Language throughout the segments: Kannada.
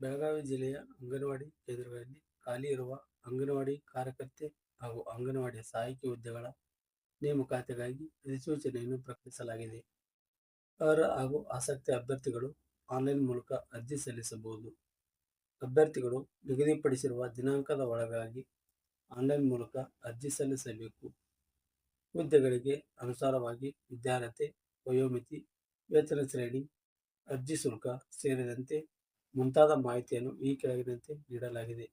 ಬೆಳಗಾವಿ ಜಿಲ್ಲೆಯ ಅಂಗನವಾಡಿ ಕೇಂದ್ರಗಳಲ್ಲಿ ಖಾಲಿ ಇರುವ ಅಂಗನವಾಡಿ ಕಾರ್ಯಕರ್ತೆ ಹಾಗೂ ಅಂಗನವಾಡಿ ಸಹಾಯಕಿ ಹುದ್ದೆಗಳ ನೇಮಕಾತಿಗಾಗಿ ಅಧಿಸೂಚನೆಯನ್ನು ಪ್ರಕಟಿಸಲಾಗಿದೆ. ಅವರ ಹಾಗೂ ಆಸಕ್ತ ಅಭ್ಯರ್ಥಿಗಳು ಆನ್ಲೈನ್ ಮೂಲಕ ಅರ್ಜಿ ಸಲ್ಲಿಸಬಹುದು. ಅಭ್ಯರ್ಥಿಗಳು ನಿಗದಿಪಡಿಸಿರುವ ದಿನಾಂಕದ ಒಳಗಾಗಿ ಆನ್ಲೈನ್ ಮೂಲಕ ಅರ್ಜಿ ಸಲ್ಲಿಸಬೇಕು. ಹುದ್ದೆಗಳಿಗೆ ಅನುಸಾರವಾಗಿ ವಿದ್ಯಾರ್ಹತೆ, ವಯೋಮಿತಿ, ವೇತನ ಶ್ರೇಣಿ, ಅರ್ಜಿ ಶುಲ್ಕ ಸೇರಿದಂತೆ ಮುಂತಾದ ಮಾಹಿತಿಯನ್ನು ಈ ಕೆಳಗಿನಂತೆ ನೀಡಲಾಗಿದೆ.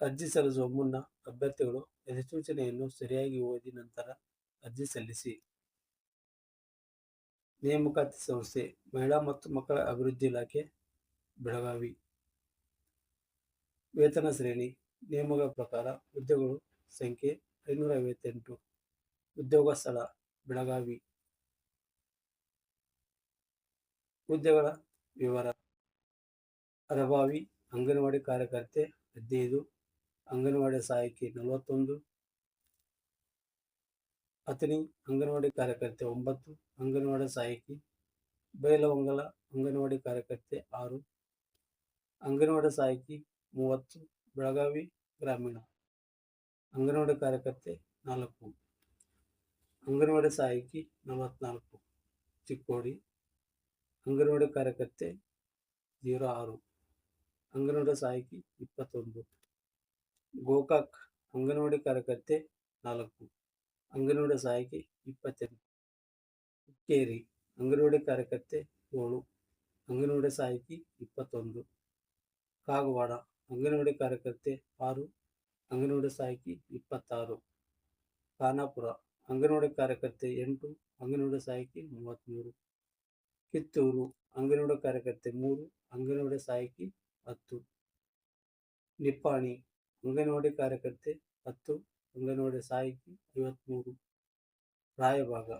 ಅರ್ಜಿ ಸಲ್ಲಿಸುವ ಮುನ್ನ ಅಭ್ಯರ್ಥಿಗಳು ಅಧಿಸೂಚನೆಯನ್ನು ಸರಿಯಾಗಿ ಓದಿ ನಂತರ ಅರ್ಜಿ ಸಲ್ಲಿಸಿ. ನೇಮಕಾತಿ ಸಂಸ್ಥೆ, ಮಹಿಳಾ ಮತ್ತು ಮಕ್ಕಳ ಅಭಿವೃದ್ಧಿ ಇಲಾಖೆ, ಬೆಳಗಾವಿ. ವೇತನ ಶ್ರೇಣಿ, ನೇಮಕ ಪ್ರಕಾರ ಹುದ್ದೆಗಳು ಸಂಖ್ಯೆ ಐನೂರ ಐವತ್ತೆಂಟು ಉದ್ಯೋಗ ಸ್ಥಳ, ಬೆಳಗಾವಿ. ಹುದ್ದೆಗಳ ವಿವರ. ಅರಭಾವಿ ಅಂಗನವಾಡಿ ಕಾರ್ಯಕರ್ತೆ ಹದಿನೈದು, ಅಂಗನವಾಡಿ ಸಹಾಯಕಿ ನಲವತ್ತೊಂದು. ಅತನಿ ಅಂಗನವಾಡಿ ಕಾರ್ಯಕರ್ತೆ ಒಂಬತ್ತು, ಅಂಗನವಾಡಿ ಸಹಾಯಕಿ ಬೈಲವಂಗಲ ಅಂಗನವಾಡಿ ಕಾರ್ಯಕರ್ತೆ ಆರು, ಅಂಗನವಾಡಿ ಸಹಾಯಕಿ ಮೂವತ್ತು, ಬೆಳಗಾವಿ ಗ್ರಾಮೀಣ ಅಂಗನವಾಡಿ ಕಾರ್ಯಕರ್ತೆ ನಾಲ್ಕು, ಅಂಗನವಾಡಿ ಸಹಾಯಕಿ ನಲವತ್ನಾಲ್ಕು, ಚಿಕ್ಕೋಡಿ ಅಂಗನವಾಡಿ ಕಾರ್ಯಕರ್ತೆ ಜೀರೋ ಆರು. ಅಂಗನವಾಡಿ ಸಹಾಯಕಿ ಇಪ್ಪತ್ತೊಂದು, ಗೋಕಾಕ್ ಅಂಗನವಾಡಿ ಕಾರ್ಯಕರ್ತೆ ನಾಲ್ಕು ಅಂಗನವಾಡಿ ಸಹಾಯಕಿ ಇಪ್ಪತ್ತೆಂಟು, ಹುಕ್ಕೇರಿ ಅಂಗನವಾಡಿ ಕಾರ್ಯಕರ್ತೆ ಏಳು ಅಂಗನವಾಡಿ ಸಹಾಯಕಿ ಇಪ್ಪತ್ತೊಂದು, ಕಾಗವಾಡ ಅಂಗನವಾಡಿ ಕಾರ್ಯಕರ್ತೆ ಆರು ಅಂಗನವಾಡಿ ಸಹಾಯಕಿ ಇಪ್ಪತ್ತಾರು, ಖಾನಾಪುರ ಅಂಗನವಾಡಿ ಕಾರ್ಯಕರ್ತೆ ಎಂಟು ಅಂಗನವಾಡಿ ಸಹಾಯಕಿ ಮೂವತ್ತ್ಮೂರು ಕಿತ್ತೂರು ಅಂಗನವಾಡಿ ಕಾರ್ಯಕರ್ತೆ ಮೂರು ಅಂಗನವಾಡಿ ಸಹಾಯಕಿ ಹತ್ತು. ನಿಪ್ಪಾಣಿ ಅಂಗನವಾಡಿ ಕಾರ್ಯಕರ್ತೆ, ಹತ್ತು. ಅಂಗನವಾಡಿ ಸಹಾಯಕಿ ಐವತ್ಮೂರು. ರಾಯಭಾಗ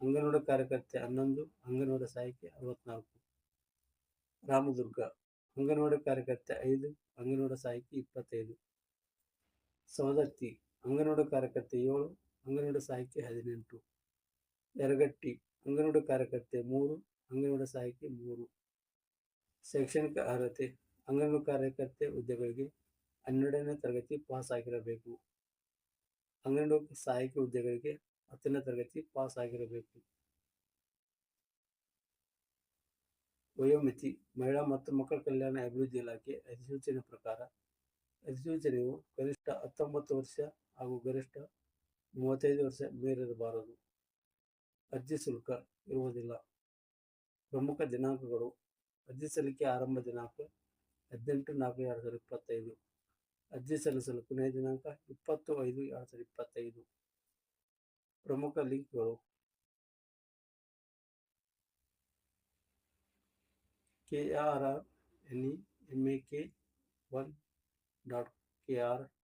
ಅಂಗನವಾಡಿ ಕಾರ್ಯಕರ್ತೆ, ಹನ್ನೊಂದು. ಅಂಗನವಾಡಿ ಸಹಾಯಕಿ ಅರವತ್ನಾಲ್ಕು. ರಾಮದುರ್ಗ ಅಂಗನವಾಡಿ ಕಾರ್ಯಕರ್ತೆ, ಐದು. ಅಂಗನವಾಡಿ ಸಹಾಯಕಿ ಇಪ್ಪತ್ತೈದು. ಸವದತ್ತಿ ಅಂಗನವಾಡಿ ಕಾರ್ಯಕರ್ತೆ, ಏಳು. ಅಂಗನವಾಡಿ ಸಹಾಯಕಿ ಹದಿನೆಂಟು. ಯರಗಟ್ಟಿ ಅಂಗನವಾಡಿ ಕಾರ್ಯಕರ್ತೆ, ಮೂರು. ಅಂಗನವಾಡಿ ಸಹಾಯಕಿ ಮೂರು. ಶೈಕ್ಷಣಿಕ ಅರ್ಹತೆ ಅಂಗನವಾಡಿ ಕಾರ್ಯಕರ್ತೆ ಹುದ್ದೆಗಳಿಗೆ ಹನ್ನೆರಡನೇ ತರಗತಿ ಪಾಸ್ ಆಗಿರಬೇಕು ಅಂಗನವಾಡಿ ಸಹಾಯಕಿ ಹುದ್ದೆಗಳಿಗೆ ಹತ್ತನೇ ತರಗತಿ ಪಾಸ್ ಆಗಿರಬೇಕು ವಯೋಮಿತಿ, ಮಹಿಳಾ ಮತ್ತು ಮಕ್ಕಳ ಕಲ್ಯಾಣ ಅಭಿವೃದ್ಧಿ ಇಲಾಖೆ ಅಧಿಸೂಚನೆ ಪ್ರಕಾರ ಅಧಿಸೂಚನೆಯು ಗರಿಷ್ಠ ಹತ್ತೊಂಬತ್ತು ವರ್ಷ ಹಾಗೂ ಗರಿಷ್ಠ ಮೂವತ್ತೈದು ವರ್ಷ ಮೀರಿರಬಾರದು ಅರ್ಜಿ ಶುಲ್ಕ ಇರುವುದಿಲ್ಲ. ಪ್ರಮುಖ ದಿನಾಂಕಗಳು ಅರ್ಜಿ ಸಲ್ಲಿಕೆ ಆರಂಭ ದಿನಾಂಕ ಹದಿನೆಂಟು, ನಾಲ್ಕು, ಎರಡು ಸಾವಿರದ ಇಪ್ಪತ್ತೈದು. ಅರ್ಜಿ ಸಲ್ಲಿಸಲು ಕೊನೆಯ ದಿನಾಂಕ ಇಪ್ಪತ್ತು ಐದು, ಎರಡು ಸಾವಿರದ ಇಪ್ಪತ್ತೈದು. ಪ್ರಮುಖ ಲಿಂಕ್ಗಳು. K R R N E M A K one dot K R